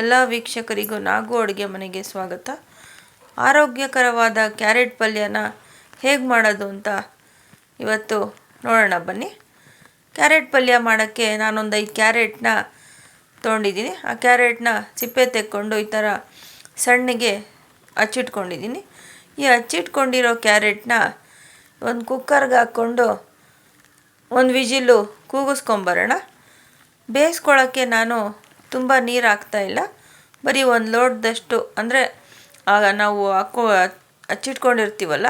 ಎಲ್ಲ ವೀಕ್ಷಕರಿಗೂ ನಾಗು ಅಡುಗೆ ಮನೆಗೆ ಸ್ವಾಗತ. ಆರೋಗ್ಯಕರವಾದ ಕ್ಯಾರೆಟ್ ಪಲ್ಯನ ಹೇಗೆ ಮಾಡೋದು ಅಂತ ಇವತ್ತು ನೋಡೋಣ ಬನ್ನಿ. ಕ್ಯಾರೆಟ್ ಪಲ್ಯ ಮಾಡೋಕ್ಕೆ ನಾನೊಂದು ಐದು ಕ್ಯಾರೆಟ್ನ ತೊಗೊಂಡಿದ್ದೀನಿ. ಆ ಕ್ಯಾರೆಟ್ನ ಸಿಪ್ಪೆ ತೆಕ್ಕೊಂಡು ಈ ಥರ ಸಣ್ಣಗೆ ಹಚ್ಚಿಟ್ಕೊಂಡಿದ್ದೀನಿ. ಈ ಹಚ್ಚಿಟ್ಕೊಂಡಿರೋ ಕ್ಯಾರೆಟ್ನ ಒಂದು ಕುಕ್ಕರ್ಗೆ ಹಾಕ್ಕೊಂಡು ಒಂದು ವಿಜಿಲು ಕೂಗಿಸ್ಕೊಂಬರೋಣ. ಬೇಯಿಸ್ಕೊಳ್ಳೋಕ್ಕೆ ನಾನು ತುಂಬ ನೀರು ಹಾಕ್ತಾ ಇಲ್ಲ. ಬರೀ ಒಂದು ಲೋಟದಷ್ಟು, ಅಂದರೆ ಆಗ ನಾವು ಹಾಕೋ, ಹಚ್ಚಿಟ್ಕೊಂಡಿರ್ತೀವಲ್ಲ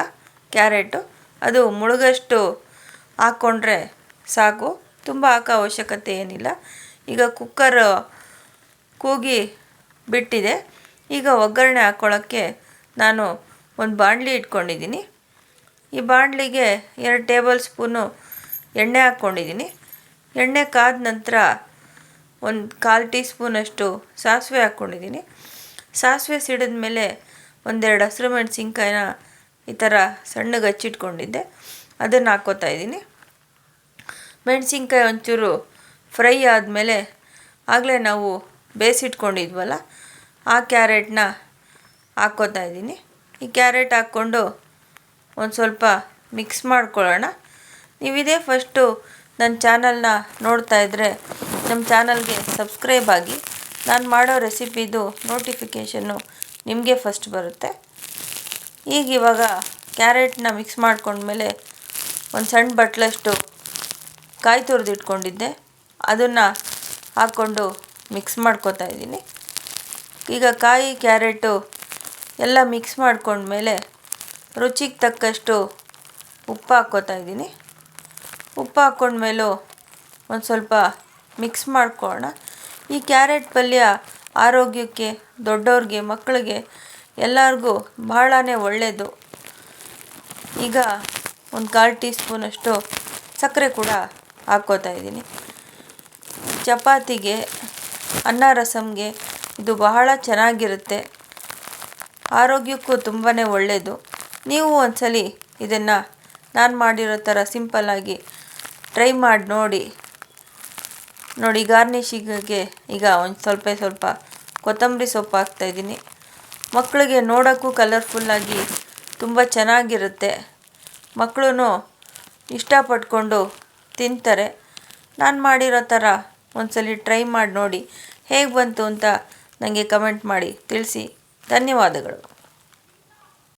ಕ್ಯಾರೆಟು, ಅದು ಮುಳುಗಷ್ಟು ಹಾಕ್ಕೊಂಡ್ರೆ ಸಾಕು. ತುಂಬ ಹಾಕೋ ಅವಶ್ಯಕತೆ ಏನಿಲ್ಲ. ಈಗ ಕುಕ್ಕರ್ ಕೂಗಿ ಬಿಟ್ಟಿದೆ. ಈಗ ಒಗ್ಗರಣೆ ಹಾಕ್ಕೊಳ್ಳೋಕ್ಕೆ ನಾನು ಒಂದು ಬಾಣಲಿ ಇಟ್ಕೊಂಡಿದ್ದೀನಿ. ಈ ಬಾಣಲಿಗೆ ಎರಡು ಟೇಬಲ್ ಸ್ಪೂನು ಎಣ್ಣೆ ಹಾಕ್ಕೊಂಡಿದ್ದೀನಿ ಎಣ್ಣೆ ಕಾದ ನಂತರ ಒಂದು ಕಾಲು ಟೀ ಸ್ಪೂನಷ್ಟು ಸಾಸಿವೆ ಹಾಕ್ಕೊಂಡಿದ್ದೀನಿ. ಸಾಸಿವೆ ಸಿಡಿದ ಮೇಲೆ ಒಂದೆರಡು ಹಸಿರು ಮೆಣಸಿನ್ಕಾಯಿನ ಈ ಥರ ಸಣ್ಣಗೆ ಹಚ್ಚಿಟ್ಕೊಂಡಿದ್ದೆ. ಅದನ್ನು ಹಾಕ್ಕೋತಾ ಇದ್ದೀನಿ. ಮೆಣಸಿನ್ಕಾಯಿ ಒಂಚೂರು ಫ್ರೈ ಆದಮೇಲೆ ಆಗಲೇ ನಾವು ಬೇಯಿಸಿಟ್ಕೊಂಡಿದ್ವಲ್ಲ ಆ ಕ್ಯಾರೆಟ್ನ ಹಾಕ್ಕೋತಾ ಇದ್ದೀನಿ. ಈ ಕ್ಯಾರೆಟ್ ಹಾಕ್ಕೊಂಡು ಒಂದು ಸ್ವಲ್ಪ ಮಿಕ್ಸ್ ಮಾಡ್ಕೊಳ್ಳೋಣ. ನೀವಿದೇ ಫಸ್ಟು ನನ್ನ ಚಾನಲ್ನ ನೋಡ್ತಾ ಇದ್ದರೆ ನಮ್ಮ ಚಾನಲ್ಗೆ ಸಬ್ಸ್ಕ್ರೈಬ್ ಆಗಿ ನಾನು ಮಾಡೋ ರೆಸಿಪಿದು ನೋಟಿಫಿಕೇಷನ್ನು ನಿಮಗೆ ಫಸ್ಟ್ ಬರುತ್ತೆ. ಈಗ ಇವಾಗ ಕ್ಯಾರೆಟ್ನ ಮಿಕ್ಸ್ ಮಾಡ್ಕೊಂಡ್ಮೇಲೆ ಒಂದು ಸಣ್ಣ ಬಟ್ಲಷ್ಟು ಕಾಯಿ ತುರಿದಿಟ್ಕೊಂಡಿದ್ದೆ. ಅದನ್ನು ಹಾಕ್ಕೊಂಡು ಮಿಕ್ಸ್ ಮಾಡ್ಕೋತಾ ಇದ್ದೀನಿ. ಈಗ ಕಾಯಿ, ಕ್ಯಾರೆಟು ಎಲ್ಲ ಮಿಕ್ಸ್ ಮಾಡಿಕೊಂಡ್ಮೇಲೆ ರುಚಿಗೆ ತಕ್ಕಷ್ಟು ಉಪ್ಪು ಹಾಕ್ಕೋತಾ ಇದ್ದೀನಿ. ಉಪ್ಪು ಹಾಕ್ಕೊಂಡ್ಮೇಲೂ ಒಂದು ಸ್ವಲ್ಪ ಮಿಕ್ಸ್ ಮಾಡ್ಕೊಳ್ಳೋಣ ಈ ಕ್ಯಾರೆಟ್ ಪಲ್ಯ ಆರೋಗ್ಯಕ್ಕೆ, ದೊಡ್ಡವ್ರಿಗೆ, ಮಕ್ಕಳಿಗೆ ಎಲ್ಲರಿಗೂ ಬಹಳನೇ ಒಳ್ಳೆಯದು ಈಗ ಒಂದು ಕಾಲು ಟೀ ಸ್ಪೂನಷ್ಟು ಸಕ್ಕರೆ ಕೂಡ ಹಾಕ್ಕೋತಾ ಇದ್ದೀನಿ. ಚಪಾತಿಗೆ, ಅನ್ನ ರಸಮ್ಗೆ ಇದು ಬಹಳ ಚೆನ್ನಾಗಿರುತ್ತೆ. ಆರೋಗ್ಯಕ್ಕೂ ತುಂಬಾ ಒಳ್ಳೆಯದು ನೀವು ಒಂದ್ಸಲಿ ಇದನ್ನು ನಾನು ಮಾಡಿರೋ ಥರ ಸಿಂಪಲ್ಲಾಗಿ ಟ್ರೈ ಮಾಡಿ ನೋಡಿ. ನೋಡಿ ಗಾರ್ನಿಷಿಗೆ ಈಗ ಒಂದು ಸ್ವಲ್ಪ ಸ್ವಲ್ಪ ಕೊತ್ತಂಬರಿ ಸೊಪ್ಪು ಹಾಕ್ತಾಯಿದ್ದೀನಿ ಮಕ್ಕಳಿಗೆ ನೋಡೋಕ್ಕೂ ಕಲರ್ಫುಲ್ಲಾಗಿ ತುಂಬ ಚೆನ್ನಾಗಿರುತ್ತೆ. ಮಕ್ಕಳು ಇಷ್ಟಪಟ್ಕೊಂಡು ತಿಂತಾರೆ. ನಾನು ಮಾಡಿರೋ ಥರ ಒಂದ್ಸಲಿ ಟ್ರೈ ಮಾಡಿ ನೋಡಿ. ಹೇಗೆ ಬಂತು ಅಂತ ನನಗೆ ಕಮೆಂಟ್ ಮಾಡಿ ತಿಳಿಸಿ. ಧನ್ಯವಾದಗಳು.